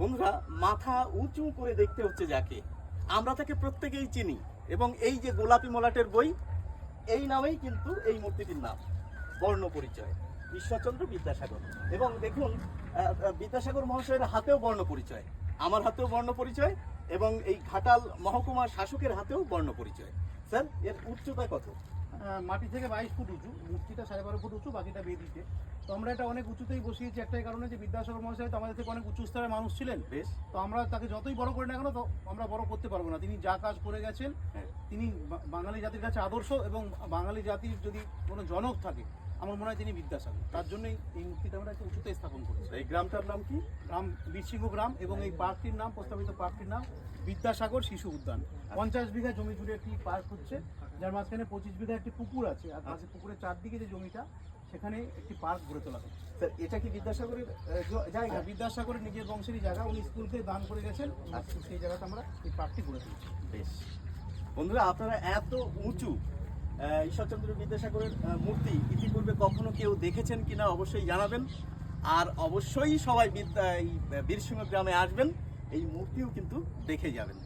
বন্ধুরা, মাথা উঁচু করে দেখতে হচ্ছে যাকে। আমরা তাকে প্রত্যেকেই চিনি এবং এই যে গোলাপি মলাটের বই, এই নামেই কিন্তু এই মূর্তিটির নাম, বর্ণ পরিচয়, ঈশ্বরচন্দ্র বিদ্যাসাগর। এবং দেখুন বিদ্যাসাগর মহাশয়ের হাতেও বর্ণ পরিচয়, আমার হাতেও বর্ণ পরিচয় এবং এই ঘাটাল মহকুমা শাসকের হাতেও বর্ণ পরিচয়। স্যার, এর উচ্চতা কত? মাটি থেকে বাইশ ফুট উঁচু মূর্তিটা সাড়ে বারো ফুট উঁচু বাকিটা বেদিতে। তো আমরা এটা অনেক উঁচুতেই বসিয়েছি একটাই কারণে যে বিদ্যাসাগর মহাশয় তো আমাদের থেকে অনেক উঁচু স্তরের মানুষ ছিলেন। বেশ। তো আমরা তাকে যতই বড় করি না কেন তো আমরা বড় করতে পারব না। তিনি যা কাজ করে গেছেন হ্যাঁ। তিনি বাঙালি জাতির কাছে আদর্শ এবং বাঙালি জাতির যদি কোনো জনক থাকে আমার মনে হয় তিনি বিদ্যাসাগর। তার জন্যই এই মূর্তিটা আমরা একটু উঁচুতে স্থাপন করেছি। এই গ্রামটার নাম কি? গ্রাম বীরসিংহ গ্রাম এবং এই পার্কটির নাম প্রস্তাবিত পার্কটির নাম বিদ্যাসাগর শিশু উদ্যান। পঞ্চাশ বিঘা জমি জুড়ে একটি পার্ক হচ্ছে যার মাঝখানে পঁচিশ বিঘা একটি পুকুর আছে আর পাশে পুকুরের চারদিকে যে জমিটা সেখানে একটি পার্ক গড়ে তোলা হচ্ছে। স্যার এটা কি বিদ্যাসাগরের জায়গা? বিদ্যাসাগরের নিজের বংশেরই জায়গা। উনি স্কুলকে দান করে গেছেন আর সেই জায়গাতে আমরা এই পার্কটি গড়ে তুলছি। বেশ। বন্ধুরা আপনারা এত উঁচু ঈশ্বরচন্দ্র বিদ্যাসাগরের মূর্তি ইতিপূর্বে কখনো কেউ দেখেছেন কিনা অবশ্যই জানাবেন। আর অবশ্যই সবাই এই বীরসিংহ গ্রামে আসবেন, এই মূর্তিও কিন্তু দেখে যাবেন।